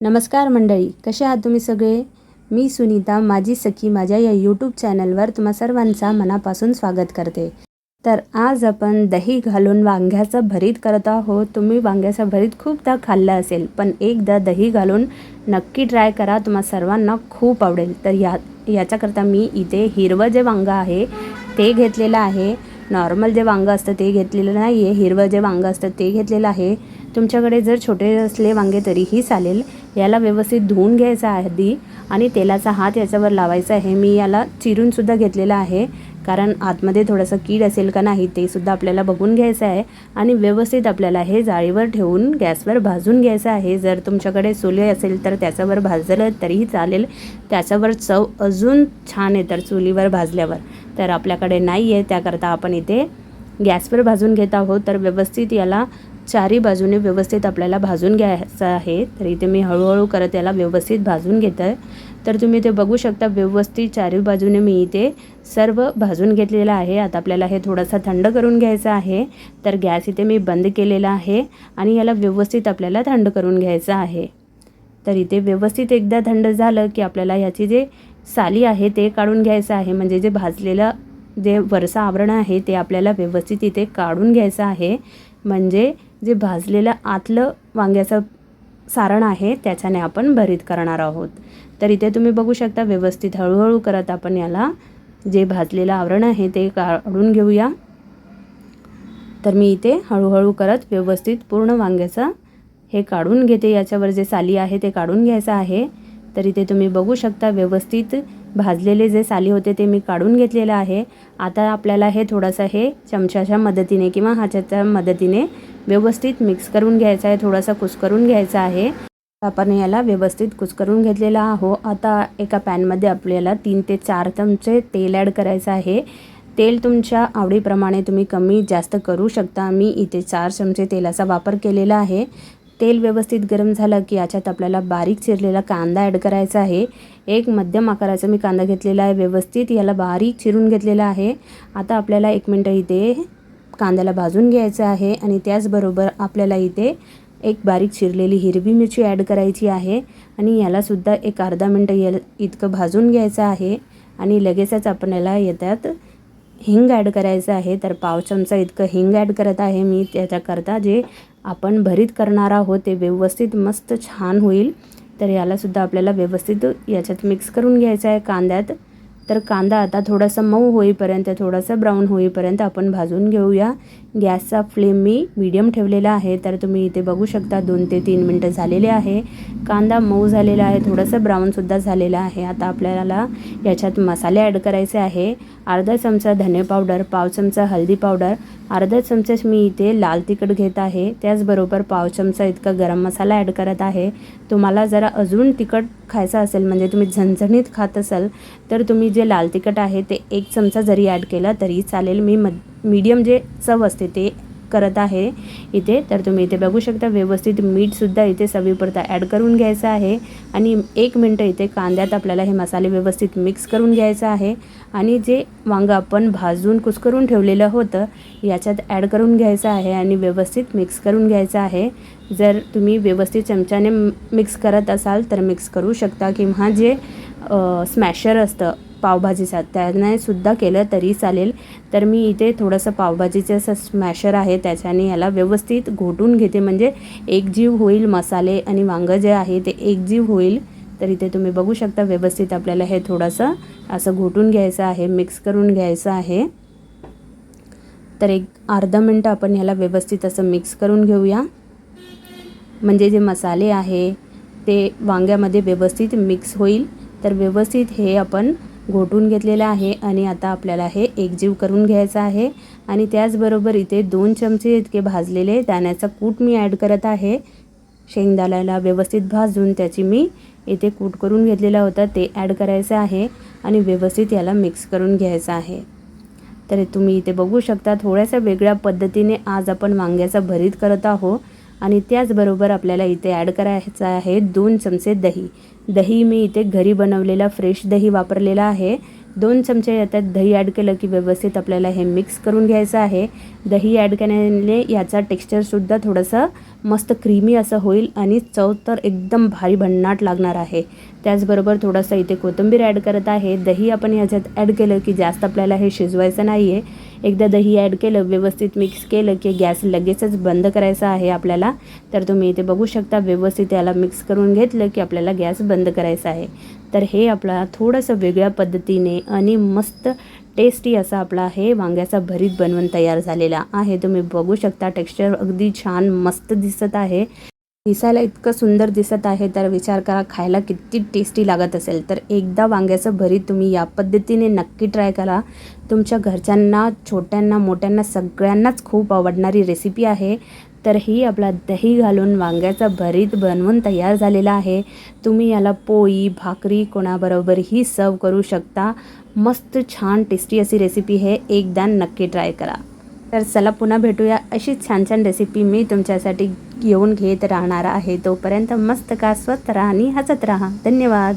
नमस्कार मंडळी कसे आहात तुम्ही सगळे? मी सुनीता माझी सखी माझ्या या यूट्यूब चॅनलवर तुम्हा सर्वांचा मनापासून स्वागत करते. तर आज आपण दही घालून वांग्याचं भरीत करत आहोत. तुम्ही वांग्याचं भरीत खूपदा खाल्लं असेल पण एकदा दही घालून नक्की ट्राय करा. तुम्हा सर्वांना खूप आवडेल. तर या याच्याकरता मी इथे हिरवं जे वांगं आहे ते घेतलेलं आहे. नॉर्मल जे वांगं असतं ते घेतलेलं नाही आहे हिरवं जे वांगं असतं ते घेतलेलं आहे. तुमच्याकडे जर छोटे असले वांगे तरीही चालेल. याला व्यवस्थित धुवून घ्यायचं आहे आधी आणि तेलाचा हात याच्यावर लावायचा आहे. मी याला चिरूनसुद्धा घेतलेला आहे. कारण आतमध्ये थोडंसं कीड असेल का नाही ते सुद्धा आपल्याला बघून घ्यायचं आहे. आणि व्यवस्थित आपल्याला हे जाळीवर ठेवून गॅसवर भाजून घ्यायचं आहे. जर तुमच्याकडे चुली असेल तर त्याच्यावर भाजलं तरीही चालेल. त्याच्यावर चव अजून छान आहे तर चुलीवर भाजल्यावर. तर आपल्याकडे नाही आहे त्याकरता आपण इथे गॅसवर भाजून घेत आहोत. तर व्यवस्थित याला चारी बाजूने व्यवस्थित आपल्याला भाजून घ्यायचं आहे. तर इथे मी हळूहळू करत याला व्यवस्थित भाजून घेत आहे तर तुम्ही ते बघू शकता व्यवस्थित चारी बाजूने मी इथे सर्व भाजून घेतलेलं आहे. आता आपल्याला हे थोडंसं थंड करून घ्यायचं आहे. तर गॅस इथे मी बंद केलेला आहे आणि याला व्यवस्थित आपल्याला थंड करून घ्यायचं आहे. तर इथे व्यवस्थित एकदा थंड झालं की आपल्याला ह्याची जे साली आहे ते काढून घ्यायचं आहे. म्हणजे जे भाजलेलं जे वरचं आवरण आहे ते आपल्याला व्यवस्थित इथे काढून घ्यायचं आहे. म्हणजे जे भाजलेलं आतलं वांग्याचं सारण आहे त्याच्याने आपण भरीत करणार आहोत. तर इथे तुम्ही बघू शकता व्यवस्थित हळूहळू करत आपण याला जे भाजलेलं आवरण आहे ते काढून घेऊया. तर मी इथे हळूहळू करत व्यवस्थित पूर्ण वांग्याचं हे काढून घेते. याच्यावर जे साली आहे ते काढून घ्यायचं आहे. तर इथे तुम्ही बघू शकता. व्यवस्थित भाजलेले जे साली होते ते मी काढून घेतलेलं आहे. आता आपल्याला हे थोडंसं हे चमच्याच्या मदतीने किंवा हाताच्या मदतीने व्यवस्थित मिक्स करून घ्यायचं आहे. थोडासा कुस्करून घ्यायचं आहे. आपण याला व्यवस्थित कुस्करून घेतलेला आहो आता एका पॅनमध्ये आपल्याला तीन ते चार चमचे तेल ॲड करायचं आहे. तेल तुमच्या आवडीप्रमाणे तुम्ही कमी जास्त करू शकता. मी इथे चार चमचे तेलाचा वापर केलेला आहे. तेल व्यवस्थित गरम झालं की याच्यात आपल्याला बारीक चिरलेला कांदा ॲड करायचा आहे. एक मध्यम आकाराचा मी कांदा घेतलेला आहे. व्यवस्थित याला बारीक चिरून घेतलेला आहे. आता आपल्याला एक मिनटं इथे कांद्याला भाजून घ्यायचं आहे आणि त्याचबरोबर आपल्याला इथे एक बारीक चिरलेली हिरवी मिरची ॲड करायची आहे आणि यालासुद्धा एक अर्धा मिनटं या इतकं भाजून घ्यायचं आहे आणि लगेचच आपण याला येतात हिंग ॲड करायचं आहे. तर पाव चमचा इतकं हिंग ॲड करत आहे मी. त्याच्याकरता जे आपण भरीत करणार आहोत ते व्यवस्थित मस्त छान होईल. तर यालासुद्धा आपल्याला व्यवस्थित याच्यात मिक्स करून घ्यायचं आहे कांद्यात. तर कांदा आता थोडासा मऊ होईपर्यंत थोडासा ब्राऊन होईपर्यंत आपण भाजून घेऊया. गॅसचा फ्लेम मी मीडियम ठेवलेला आहे तर तुम्ही इथे बघू शकता दोन ते तीन मिनटं झालेले आहे. कांदा मऊ झालेला आहे थोडंसं ब्राऊनसुद्धा झालेला आहे. आता आपल्याला याच्यात मसाले ॲड करायचे आहे. अर्धा चमचा धने पावडर पाव चमचा हळदी पावडर अर्धा चमचाच मी इथे लाल तिखट घेत आहे. त्याचबरोबर पाव चमचा इतका गरम मसाला ॲड करत आहे. तुम्हाला जरा अजून तिखट खायचं असेल म्हणजे तुम्ही झणझणीत खात असाल तर तुम्ही जे लाल तिखट आहे ते एक चमचा जरी ॲड केला तरी चालेल. मी मध मीडियम जे चव असते ते करत आहे इथे. तर तुम्ही इथे बघू शकता व्यवस्थित मीठसुद्धा इथे सवीपुरता ॲड करून घ्यायचं आहे. आणि एक मिनटं इथे कांद्यात आपल्याला हे मसाले व्यवस्थित मिक्स करून घ्यायचं आहे. आणि जे वांगं आपण भाजून कुस्करून ठेवलेलं होतं याच्यात ॲड करून घ्यायचं आहे आणि व्यवस्थित मिक्स करून घ्यायचं आहे. जर तुम्ही व्यवस्थित चमच्याने मिक्स करत असाल तर मिक्स करू शकता. किंवा जे स्मॅशर असतं पावभाजीचा त्याने सुद्धा केलं तरी चालेल. तर मी इथे थोडंसं पावभाजीचं असं स्मॅशर आहे त्याच्याने याला व्यवस्थित घोटून घेते. म्हणजे एकजीव होईल मसाले आणि वांगं जे आहे ते एकजीव होईल. तर इथे तुम्ही बघू शकता व्यवस्थित आपल्याला हे थोडंसं असं घोटून घ्यायचं आहे मिक्स करून घ्यायचं आहे. तर एक अर्धा मिनटं आपण ह्याला व्यवस्थित असं मिक्स करून घेऊया. म्हणजे जे मसाले आहे ते वांग्यामध्ये व्यवस्थित मिक्स होईल. तर व्यवस्थित हे आपण घोटून घेतलेलं आहे आणि आता आपल्याला हे एकजीव करून घ्यायचं आहे. आणि त्याचबरोबर इथे दोन चमचे इतके भाजलेले दाण्याचा कूट मी ॲड करत आहे. शेंगदाण्याला व्यवस्थित भाजून त्याची मी इथे कूट करून घेतलेला होता. ते ॲड करायचं आहे आणि व्यवस्थित याला मिक्स करून घ्यायचं आहे. तर तुम्ही इथे बघू शकता. थोड्याशा वेगळ्या पद्धतीने आज आपण वांग्याचा भरीत करत आहोत. आणि त्याचबरोबर आपल्याला इथे ॲड करायचं आहे दोन चमचे दही. दही मी इथे घरी बनवलेला फ्रेश दही वापरलेला आहे. दोन चमचे याच्यात दही ॲड केलं की व्यवस्थित आपल्याला हे मिक्स करून घ्यायचं आहे. दही ॲड केल्याने याचा टेक्स्चरसुद्धा थोडंसं मस्त क्रीमी असं होईल आणि चव तर एकदम भारी भन्नाट लागणार आहे. त्याचबरोबर थोडंसं इथे कोथिंबीर ॲड करत आहे. दही आपण याच्यात ॲड केलं की जास्त आपल्याला हे शिजवायचं नाही आहे एकदा दही ॲड केलं व्यवस्थित मिक्स केलं की गॅस लगेचच बंद करायचा आहे आपल्याला. तर तुम्ही इथे बघू शकता व्यवस्थित याला मिक्स करून घेतलं की आपल्याला गॅस बंद करायचा आहे. तर हे आपला थोडंसं वेगळ्या पद्धतीने आणि मस्त टेस्टी असा आपला हे वांग्याचा भरीत बनवून तयार झालेला आहे. तुम्ही बघू शकता टेक्स्चर अगदी छान मस्त दिसत आहे. दिसायला इतकं सुंदर दिसत आहे तर विचार करा खायला किती टेस्टी लागत असेल. तर एकदा वांग्याचं भरीत तुम्ही या पद्धतीने नक्की ट्राय करा. तुमच्या घरच्यांना छोट्यांना मोठ्यांना सगळ्यांनाच खूप आवडणारी रेसिपी आहे. तर ही आपला दही घालून वांग्याचा भरीत बनवून तयार झालेला आहे. तुम्ही याला पोळी भाकरी कोणाबरोबरही सर्व करू शकता. मस्त छान टेस्टी अशी रेसिपी आहे एकदा नक्की ट्राय करा. तर चला पुन्हा भेटूया. अशीच छान छान रेसिपी मी तुमच्यासाठी घेऊन घेत राहणार आहे. तोपर्यंत मस्त का स्वत राहा आणि हसत राहा. धन्यवाद.